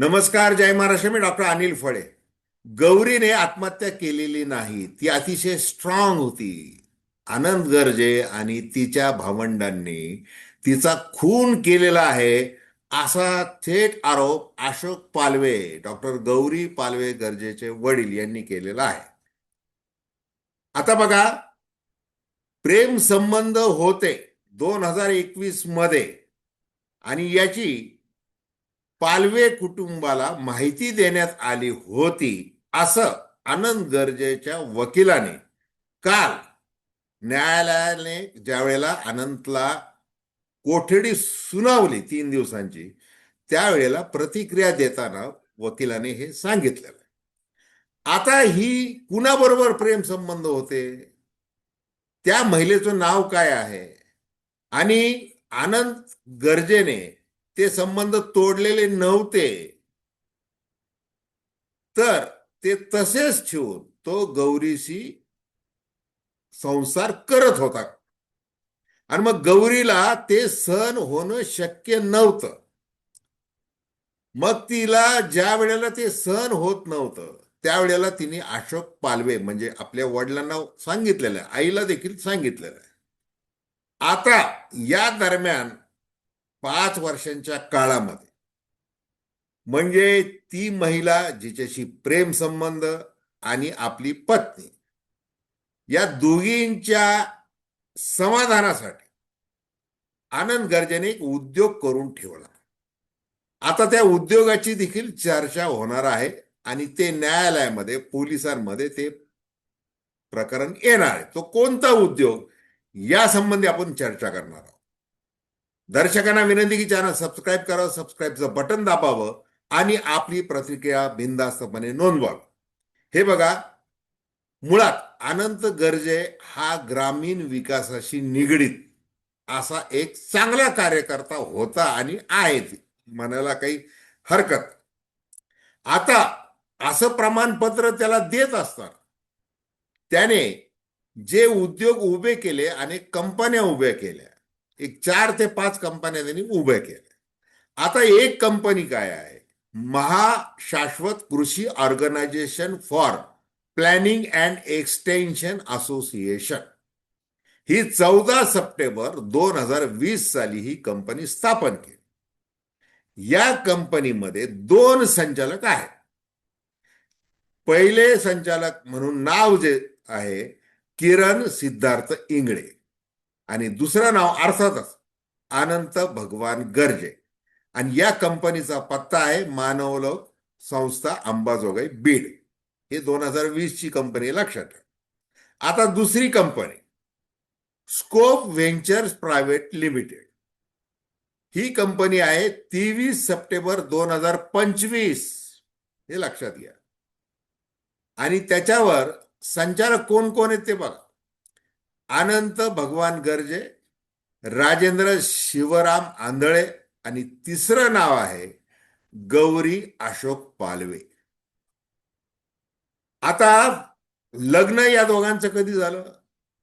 नमस्कार जय महाराष्ट्र. मी डॉक्टर अनिल फळे. गौरीने आत्महत्या केलेली नाही ती अतिशय स्ट्रॉंग होती. आनंद गर्जे आणि तिच्या भावंडांनी तिचा खून केलेला आहे असा थेट आरोप अशोक पालवे डॉक्टर गौरी पालवे गर्जेचे वडील यांनी केलेला आहे. आता बघा प्रेम संबंध होते दोन हजार एकवीसमध्ये आणि याची पालवे कुटुंबाला माहिती देण्यात आली होती असं आनंद गर्जेच्या वकिलाने काल न्यायालयाने ज्यावेळेला अनंतला कोठडी सुनावली तीन दिवसांची त्यावेळेला प्रतिक्रिया देताना वकिलाने हे सांगितलेलं आता ही कुणाबरोबर प्रेम संबंध होते? त्या महिलेचं नाव काय आहे? आणि आनंद गर्जेने ते संबंध तोडलेले नव्हते. तर ते तसेच ठेवून तो गौरीशी संसार करत होता. आणि मग गौरीला ते सहन होणं शक्य नव्हतं. मग तिला ज्या वेळेला ते सहन होत नव्हतं त्यावेळेला तिने अशोक पालवे म्हणजे आपल्या वडिलांना सांगितलेलं आहे आईला देखील सांगितलेलं आहे. आता या दरम्यान पाच वर्षांच्या काळामध्ये. म्हणजे ती महिला जिच्याशी प्रेम संबंध आणि आपली पत्नी या दोघींच्या समाधानासाठी आनंद गर्जेने एक उद्योग करून ठेवला. आता त्या उद्योगाची देखील चर्चा होणार आहे आणि ते न्यायालयामध्ये पोलिसांमध्ये ते प्रकरण येणार आहे. तो कोणता उद्योग? या संबंधी आपण चर्चा करणार आहोत. दर्शकांना विनंती की चॅनल सबस्क्राईब करावं सबस्क्राईबचं बटन दाबावं आणि आपली प्रतिक्रिया बिनधास्तपणे नोंदवावी. हे बघा मुळात अनंत गर्जे हा ग्रामीण विकासाशी निगडीत असा एक चांगला कार्यकर्ता होता आणि आहे म्हणायला काही हरकत. आता असं प्रमाणपत्र त्याला देत असतात त्याने जे उद्योग उभे केले आणि कंपन्या उभ्या केल्या एक चार ते पाच कंपन्या त्यांनी उभ्या केल्या आता एक कंपनी काय आहे? Mahashashwat Krishi organisation for planning and extension association. ही चौदा सप्टेंबर दोन हजार वीस साली ही कंपनी स्थापन केली. या कंपनीमध्ये दोन संचालक आहेत. पहिले संचालक म्हणून नाव जे आहे किरण सिद्धार्थ इंगळे. आणि दुसरं नाव अर्थातच अनंत भगवान गर्जे. आणि या कंपनीचा पत्ता आहे मानवलोक संस्था अंबाजोगाई बीड. हे दोन हजार वीस ची कंपनी लक्षात ठेवा. आता दुसरी company scope ventures private limited. ही कंपनी आहे तेवीस सप्टेंबर दोन हजार पंचवीस. हे लक्षात घ्या. आणि त्याच्यावर संचालक कोण कोण आहेत ते बघा. अनंत भगवान गर्जे राजेंद्र शिवराम आंधळे आणि तिसरं नाव आहे गौरी अशोक पालवे. आता लग्न या दोघांचं कधी झालं?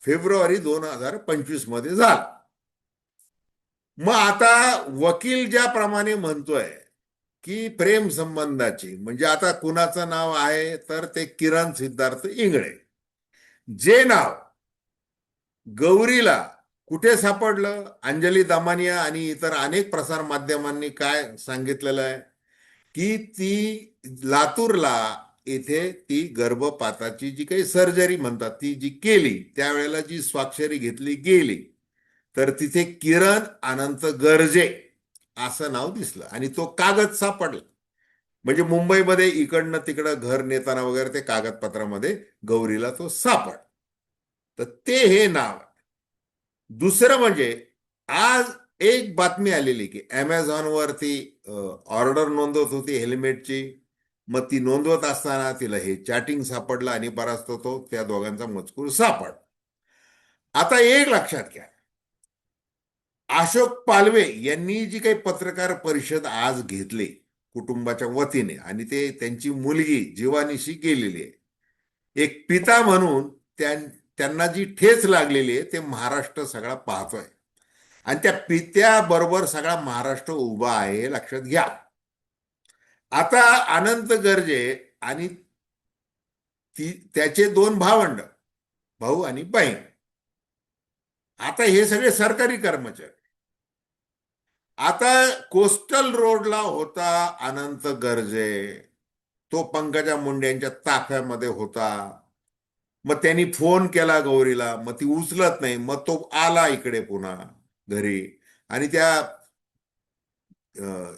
फेब्रुवारी दोन हजार पंचवीसमध्ये झालं. मग आता वकील ज्याप्रमाणे म्हणतोय की प्रेम संबंधाची म्हणजे आता कुणाचं नाव आहे तर ते किरण सिद्धार्थ इंगळे. जे नाव गौरीला कुठे सापडलं? अंजली दमानिया आणि इतर अनेक प्रसार माध्यमांनी काय सांगितलेलं आहे? की ती लातूरला इथे ती गर्भपाताची जी काही सर्जरी म्हणतात ती जी केली त्यावेळेला जी स्वाक्षरी घेतली गेली तर तिथे किरण अनंत गर्जे असं नाव दिसलं आणि तो कागद सापडला. म्हणजे मुंबईमध्ये इकडनं तिकडं घर नेताना वगैरे ते कागदपत्रामध्ये गौरीला तो सापड तर ते हे नाव आहे. दुसरं म्हणजे आज एक बातमी आलेली की अमेझॉन वरती ऑर्डर नोंदवत होती हेल्मेटची मग ती नोंदवत असताना तिला हे चॅटिंग सापडलं आणि बराच तो त्या दोघांचा मजकूर सापड आता एक लक्षात घ्या. अशोक पालवे यांनी जी काही पत्रकार परिषद आज घेतली कुटुंबाच्या वतीने आणि ते त्यांची मुलगी जीवानीशी गेलेली आहे. एक पिता म्हणून त्या त्यांना जी ठेच लागलेली आहे ते महाराष्ट्र सगळा पाहतोय. आणि त्या पित्याबरोबर सगळा महाराष्ट्र उभा आहे हे लक्षात घ्या. आता अनंत गर्जे आणि ती त्याचे दोन भावंड भाऊ आणि बहीण. आता हे सगळे सरकारी कर्मचारी. आता कोस्टल रोडला होता अनंत गर्जे. तो पंकजा मुंडे यांच्या ताफ्यामध्ये होता. मग त्यांनी फोन केला गौरीला मग ती उचलत नाही मग तो आला इकडे पुन्हा घरी. आणि त्या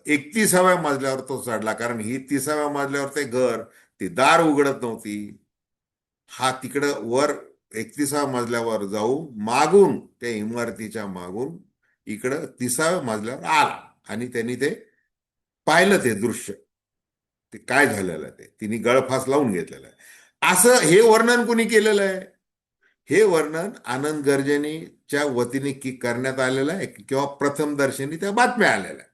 एकतीसाव्या मजल्यावर तो चढला कारण ही तिसाव्या मजल्यावर ते घर ती दार उघडत नव्हती. हा तिकडं वर एकतीसाव्या मजल्यावर जाऊ मागून त्या इमारतीच्या मागून इकडं तिसाव्या मजल्यावर आला. आणि त्यांनी ते पाहिलं ते दृश्य. ते काय झालेलं आहे ते? तिने गळफास लावून घेतलेलं आहे. असं हे वर्णन कुणी केलेलं आहे? हे वर्णन आनंद गर्जनीच्या वतीने की करण्यात आलेलं आहे किंवा प्रथम दर्शनी त्या बातम्या आलेल्या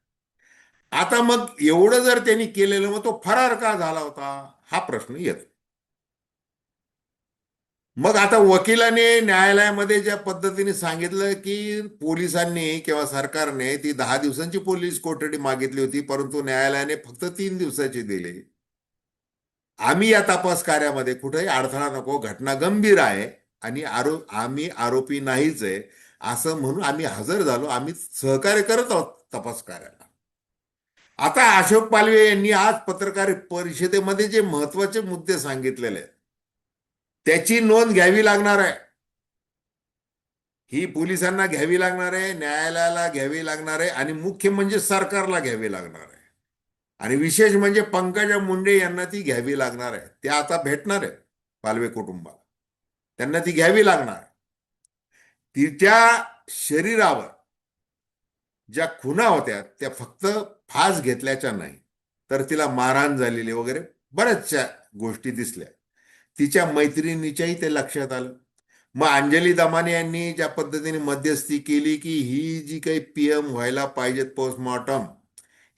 आता मग एवढं जर त्यांनी केलेलं मग तो फरार का झाला होता? हा प्रश्न येतो. मग आता वकिलाने न्यायालयामध्ये ज्या पद्धतीने सांगितलं की पोलिसांनी किंवा सरकारने ती दहा दिवसांची पोलीस कोठडी मागितली होती परंतु न्यायालयाने फक्त तीन दिवसाची दिली. आम्ही या तपास कार्यामध्ये कुठेही अडथळा नको घटना गंभीर आहे आणि आरो आम्ही आरोपी नाहीच आहे असं म्हणून आम्ही हजर झालो. आम्ही सहकार्य करत आहोत तपास कार्याला. आता अशोक पालवे यांनी आज पत्रकार परिषदेमध्ये जे महत्त्वाचे मुद्दे सांगितलेले आहेत त्याची नोंद घ्यावी लागणार आहे. ही पोलिसांना घ्यावी लागणार आहे न्यायालयाला घ्यावी लागणार आहे आणि मुख्य म्हणजे सरकारला घ्यावी लागणार आहे. आणि विशेष म्हणजे पंकजा मुंडे यांना ती घ्यावी लागणार आहे. त्या आता भेटणार आहेत पालवे कुटुंबाला. त्यांना ती घ्यावी लागणार आहे. तिच्या शरीरावर ज्या खुना होत्या त्या फक्त फास घेतल्याच्या नाही तर तिला मारहाण झालेली वगैरे बऱ्याचशा गोष्टी दिसल्या. तिच्या मैत्रिणीच्याही ते लक्षात आलं. मग अंजली दमाने यांनी ज्या पद्धतीने मध्यस्थी केली की ही जी काही पीएम व्हायला पाहिजेत पोस्टमॉर्टम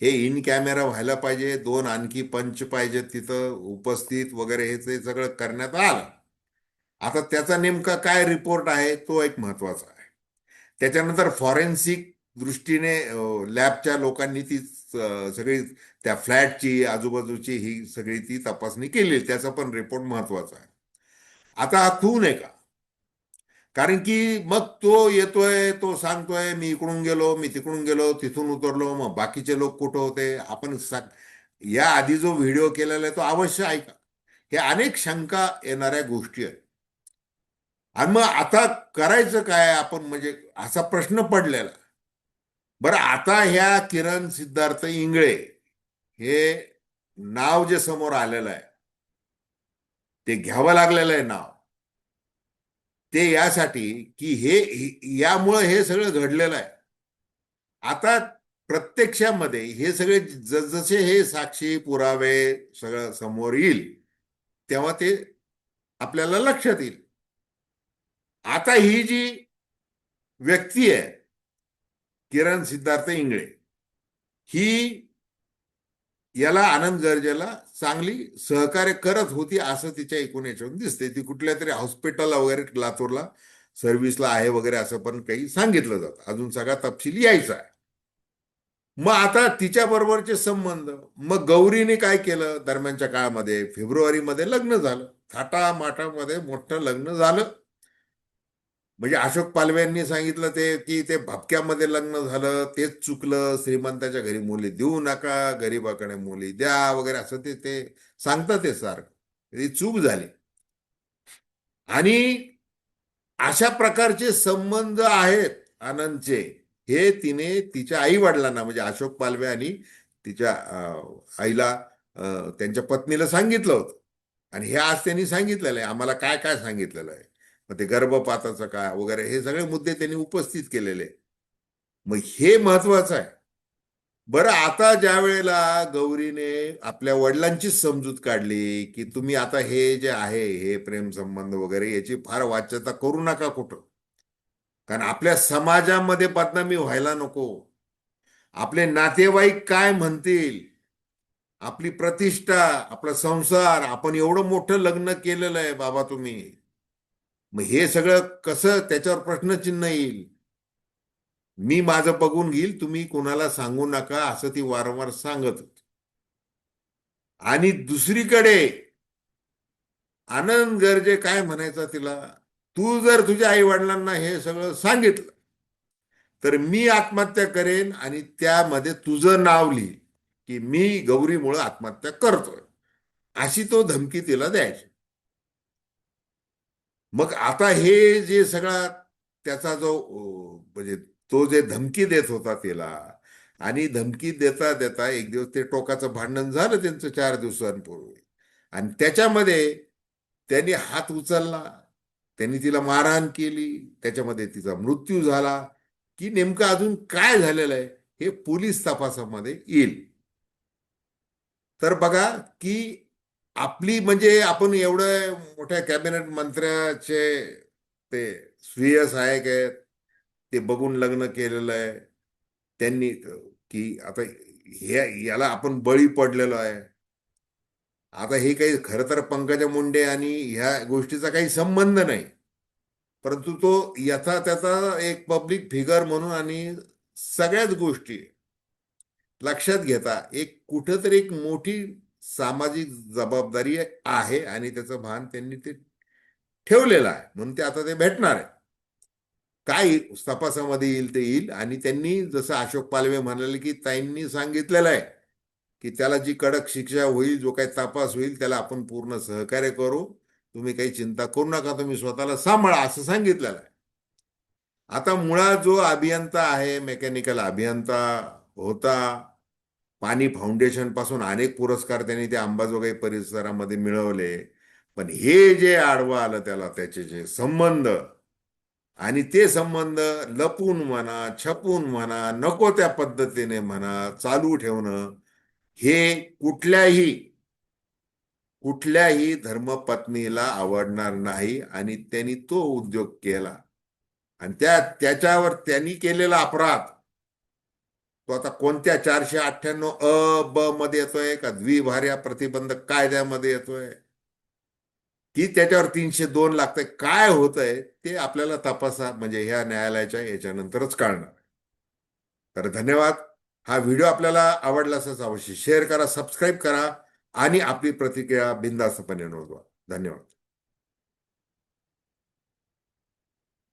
हे इन कॅमेरा व्हायला पाहिजे दोन आणखी पंच पाहिजेत तिथं उपस्थित वगैरे हे ते सगळं करण्यात आलं. आता त्याचा नेमका काय रिपोर्ट आहे तो एक महत्त्वाचा आहे. त्याच्यानंतर फॉरेन्सिक दृष्टीने लॅबच्या लोकांनी ती सगळी त्या फ्लॅटची आजूबाजूची ही सगळी ती तपासणी केली. त्याचा पण रिपोर्ट महत्त्वाचा आहे. आता हा खून आहे का कारण की मग तो येतोय तो सांगतोय मी इकडून गेलो मी तिकडून गेलो तिथून उतरलो मग बाकीचे लोक कुठं होते? आपण या आधी जो व्हिडिओ केलेला आहे तो अवश्य ऐका. हे अनेक शंका येणाऱ्या गोष्टी आहेत. आणि मग आता करायचं काय? आपण म्हणजे असा प्रश्न पडलेला. बरं आता ह्या किरण सिद्धार्थ इंगळे हे नाव जे समोर आलेलं आहे ते घ्यावं लागलेलं आहे नाव. ते यासाठी की हे यामुळं हे सगळं घडलेलं आहे. आता प्रत्यक्षामध्ये हे सगळे जसजसे हे साक्षी पुरावे सगळं समोर येईल तेव्हा ते आपल्याला लक्षात येईल. आता ही जी व्यक्ती आहे किरण सिद्धार्थ इंगळे ही याला आनंद गर्जेला चांगली सहकार्य करत होती असं तिच्या एकूण याच्यावर दिसते ती कुठल्या तरी हॉस्पिटल वगैरे लातूरला सर्व्हिसला आहे वगैरे असं पण काही सांगितलं जातं. अजून सगळा तपशील यायचा आहे. मग आता तिच्या बरोबरचे संबंध मग गौरीने काय केलं दरम्यानच्या काळामध्ये? फेब्रुवारीमध्ये लग्न झालं. थाटा माटामध्ये मोठं लग्न झालं. म्हणजे अशोक पालवे यांनी सांगितलं ते की ते भपक्यामध्ये लग्न झालं तेच चुकलं श्रीमंताच्या घरी मुली देऊ नका गरीबाकडे मुली द्या वगैरे असं ते ते सांगतात ते सारखं ती चूक झाली. आणि अशा प्रकारचे संबंध आहेत आनंदचे. हे तिने तिच्या आई वडिलांना म्हणजे अशोक पालवे आणि तिच्या आईला त्यांच्या पत्नीला सांगितलं होतं. आणि हे आज त्यांनी सांगितलेलं आहे. आम्हाला काय काय सांगितलेलं आहे? मग ते गर्भपाताचं काय वगैरे हे सगळे मुद्दे त्यांनी उपस्थित केलेले. मग हे महत्वाचं आहे. बरं आता ज्या वेळेला गौरीने आपल्या वडिलांची समजूत काढली की तुम्ही आता हे जे आहे हे प्रेम संबंध वगैरे याची फार वाच्यता करू नका कुठं. कारण आपल्या समाजामध्ये बदनामी व्हायला नको. आपले नातेवाईक काय म्हणतील? आपली प्रतिष्ठा आपला संसार आपण एवढं मोठं लग्न केलेलं आहे बाबा तुम्ही. मग हे सगळं कसं त्याच्यावर प्रश्नचिन्ह येईल? मी माझं बघून घेईल तुम्ही कोणाला सांगू नका असं ती वारंवार सांगत होती. आणि दुसरीकडे आनंद गरजे काय म्हणायचा तिला? तू जर तुझ्या आई वडिलांना हे सगळं सांगितलं तर मी आत्महत्या करेन आणि त्यामध्ये तुझं नाव लिही की मी गौरीमुळं आत्महत्या करतोय. अशी तो धमकी तिला द्यायची. मग आता हे जे सगळा त्याचा जो म्हणजे तो जे धमकी देत होता तिला आणि धमकी देता देता एक दिवस ते टोकाचं भांडण झालं त्यांचं चार दिवसांपूर्वी. आणि त्याच्यामध्ये त्यांनी हात उचलला त्यांनी तिला मारहाण केली त्याच्यामध्ये तिचा मृत्यू झाला. की नेमकं अजून काय झालेलं आहे हे पोलीस तपासामध्ये येईल. तर बघा की आपली म्हणजे आपण एवढं मोठ्या कॅबिनेट मंत्र्याचे ते स्वीय सहाय्यक आहेत ते बघून लग्न केलेलं आहे. त्यांनी की आता हे याला आपण बळी पडलेलो आहे. आता हे काही खरं तर पंकजा मुंडे आणि ह्या गोष्टीचा काही संबंध नाही. परंतु तो याचा त्याचा एक पब्लिक फिगर म्हणून आणि सगळ्याच गोष्टी लक्षात घेता एक कुठंतरी एक मोठी सामाजिक जबाबदारी आहे आणि त्याचं भान त्यांनी ते ठेवलेलं आहे. म्हणून ते आता ते भेटणार आहे. काय तपासामध्ये येईल ते येईल आणि त्यांनी जसं अशोक पालवे म्हणाले की ताईंनी सांगितलेलं आहे की त्याला जी कडक शिक्षा होईल जो काही तपास होईल त्याला आपण पूर्ण सहकार्य करू. तुम्ही काही चिंता करू नका तुम्ही स्वतःला सांभाळा असं सांगितलेलं आहे. आता मुळात जो अभियंता आहे मेकॅनिकल अभियंता होता पाणी फाउंडेशनपासून अनेक पुरस्कार त्यांनी त्या अंबाजोगाई परिसरामध्ये मिळवले. पण हे जे आडवं आलं त्याला त्याचे जे संबंध आणि ते संबंध लपून म्हणा छपून म्हणा नको त्या पद्धतीने म्हणा चालू ठेवणं हे कुठल्याही कुठल्याही धर्मपत्नीला आवडणार नाही आणि त्यांनी तो उद्योग केला. आणि त्या त्याच्यावर त्यांनी केलेला अपराध तो आता कोणत्या चारशे अठ्ठ्याण्णव अ ब मध्ये येतोय का? द्विभार्या प्रतिबंधक कायद्यामध्ये येतोय? की त्याच्यावर तीनशे दोन लागतंय? काय होतंय? ते आपल्याला तपासा म्हणजे ह्या न्यायालयाच्या याच्यानंतरच कळणार. तर धन्यवाद. हा व्हिडिओ आपल्याला आवडला असंच अवश्य शेअर करा सबस्क्राईब करा आणि आपली प्रतिक्रिया बिंदास्तपणे नोंदवा. धन्यवाद.